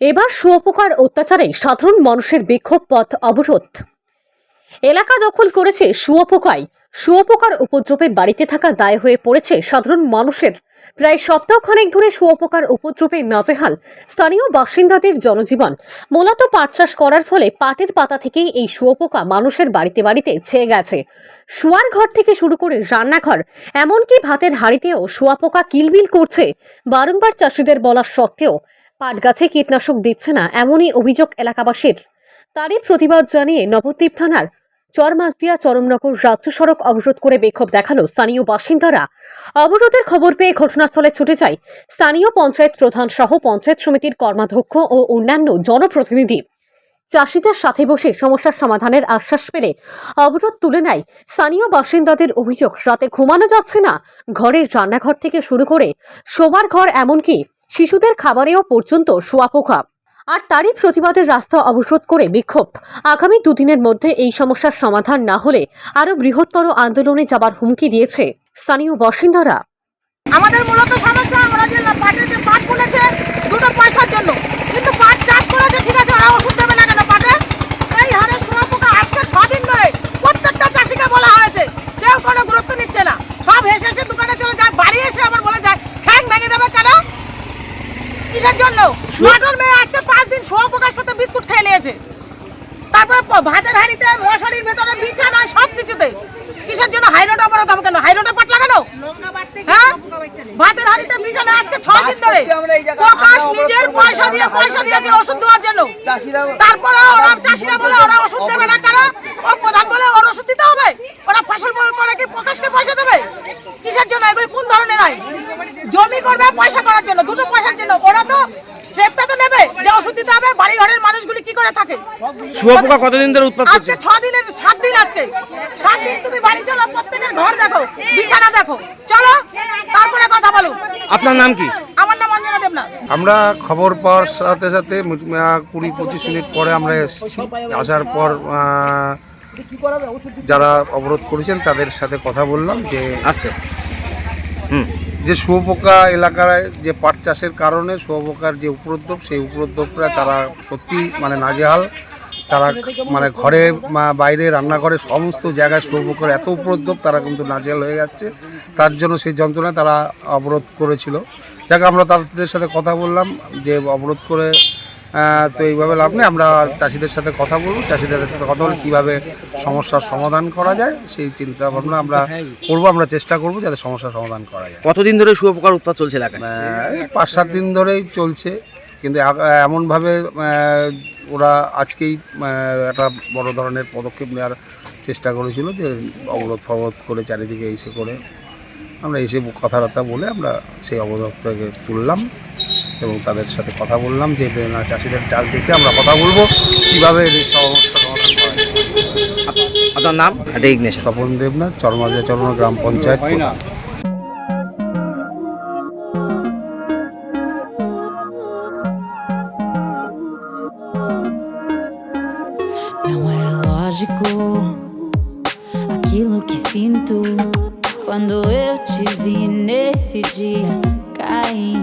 এবার শুয়োপোকার অত্যাচারে সাধারণ মানুষের বিক্ষোভ পথ অবরোধ। এলাকা দখল করেছে শুয়োপোকায় শুয়োপোকার উপদ্রবের বাড়িতে থাকা দায় হয়ে পড়েছে সাধারণ মানুষের। প্রায় সপ্তাহখানেক ধরে শুয়োপোকার উপদ্রবে নাজেহাল স্থানীয় বাসিন্দাদের জনজীবন। মূলত পাট চাষ করার ফলে পাটের পাতা থেকেই এই শুয়োপোকা মানুষের বাড়িতে বাড়িতে ছেয়ে গেছে। শোয়ার ঘর থেকে শুরু করে রান্নাঘর, এমনকি ভাতের হাঁড়িতেও শুয়াপোকা কিলবিল করছে। বারংবার চাষিদের বলা সত্ত্বেও পাট গাছে কীটনাশক দিচ্ছে না এমনই অভিযোগ এলাকাবাসীর। তারই প্রতিবাদ জানিয়ে নবদ্বীপ থানার চরমাসদিয়া চরমনগর রাজ্য সড়ক অবরোধ করে বিক্ষোভ দেখাল স্থানীয় বাসিন্দারা। অবরোধের খবর পেয়ে ঘটনাস্থলে ছুটে যায় স্থানীয় পঞ্চায়েত প্রধান সহ পঞ্চায়েত সমিতির কর্মাধ্যক্ষ ও অন্যান্য জনপ্রতিনিধি। চাষিদের সাথে বসে সমস্যার সমাধানের আশ্বাস পেলে অবরোধ তুলে নেয় স্থানীয় বাসিন্দাদের অভিযোগ, রাতে ঘুমানো যাচ্ছে না, ঘরের রান্নাঘর থেকে শুরু করে শোবার ঘর এমনকি শিশুদের খাবারেও পর্যন্ত শোয়াপোকা। আর তারই প্রতিবাদের রাস্তা অবরোধ করে বিক্ষোভ। আগামী দুদিনের মধ্যে এই সমস্যার সমাধান না হলে আরও বৃহত্তর আন্দোলনে যাবার হুমকি দিয়েছে স্থানীয় বাসিন্দারা। আমাদের মূলত সমস্যা, আমরা যে পাটের পাট তুলেছে দুটো পয়সার জন্য। কিন্তু পাট চাষ করেছে, ঠিক আছে, ওরা ওষুধ দেবে না কেন পাটে? এই হারে সোয়া পোকা আজকে ছ দিন ধরে প্রত্যেকটা চাষিকে বলা হয়েছে, কেউ কোনো গুরুত্ব নিচ্ছে না সব হেসে এসে দোকানে চলে যায় বাড়ি এসে আবার বলে যায় ঠ্যাং ভেঙে দেবে কেন কিসের জন্য। মাটন মেয়ে আজকে পাঁচ দিন সোয়া সাথে বিস্কুট খেয়ে নিয়েছে। তারপর ভাতের হাঁড়িতে মশারির ভেতরে বিছানায় সব কিছুতে কিসের জন্য? হাইরোড অবরোধ হবে কেন? হাইরোডে পাট লাগানো? হ্যাঁ? ভাতের হাঁড়িতে বিছানা আজকে ছ দিন ধরে। প্রকাশ নিজের পয়সা দিয়ে পয়সা দিয়েছে ওষুধ দেওয়ার জন্য। তারপরে ওরা চাষিরা বলে ওরা ওষুধ দেবে না কেন ও প্রধান বলে ওর ওষুধ দিতে হবে ওরা ফসল বলার পরে কি প্রকাশকে পয়সা দেবে কিসের জন্য এগুলো কোন ধরনের আইন জমি করবে পয়সা করার জন্য দুটো পয়সার জন্য ওরা তো স্টেপটা তো নেবে যে ওষুধ দিতে হবে বাড়ি ঘরের মানুষগুলি কি করে থাকে? শুয়োপোকা কতদিন ধরে উৎপাত করছে? আজকে ছ দিনের সাত দিন আজকে। সাত দিন তুমি বাড়ি চলো প্রত্যেকের ঘর দেখো বিছানা দেখো। চলো তারপরে কথা বলো। আপনার নাম কি? আমার নাম অঞ্জনা দেবনাথ। আমরা খবর পাওয়ার সাথে সাথে কুড়ি পঁচিশ মিনিট পরে আমরা এসেছি। আসার পর যারা অবরোধ করেছেন তাদের সাথে কথা বললাম যে আসতে। যে শুয়োপোকা এলাকায় যে পাট চাষের কারণে শুয়োপোকার যে উপদ্রব, সেই উপদ্রবটা তারা সত্যি মানে নাজেহাল। তারা মানে ঘরে বাইরে রান্নাঘরে সমস্ত জায়গায় শুয়োপোকার এত উপদ্রব, তারা কিন্তু নাজেহাল হয়ে যাচ্ছে। তার জন্য সেই যন্ত্রণায় তারা অবরোধ করেছিল। যাকে, আমরা তাদের সাথে কথা বললাম যে অবরোধ করে তো এইভাবে লাভ নেই। আমরা চাষিদের সাথে কথা বলব চাষিদের সাথে কথা বলে কীভাবে সমস্যার সমাধান করা যায় সেই চিন্তা ভাবনা আমরা করব আমরা চেষ্টা করব যাতে সমস্যার সমাধান করা যায়। কতদিন ধরে শুয়োপোকার উৎপাত চলছে এলাকায়? পাঁচ সাত দিন ধরেই চলছে কিন্তু এমনভাবে ওরা আজকেই একটা বড় ধরনের পদক্ষেপ নেওয়ার চেষ্টা করেছিল যে অবরোধ ফবরোধ করে চারিদিকে এসে করে আমরা এসে কথাবার্তা বলে আমরা সেই অবরোধ থেকে তুললাম। এবং তাদের সাথে কথা বললাম যে না চাষিদের ডাক দেখে আমরা কথা বলব কীভাবে এই সমস্যা সমাধান করা আপনার নাম স্বপন দেবনাথ চরমাজা চরমা গ্রাম পঞ্চায়েত প্রধান। Não é lógico aquilo que sinto quando eu te vi nesse dia cair.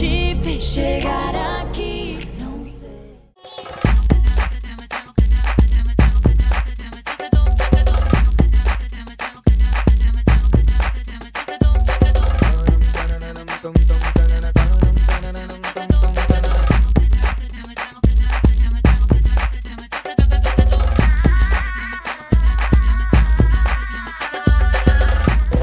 te fez chegar aqui?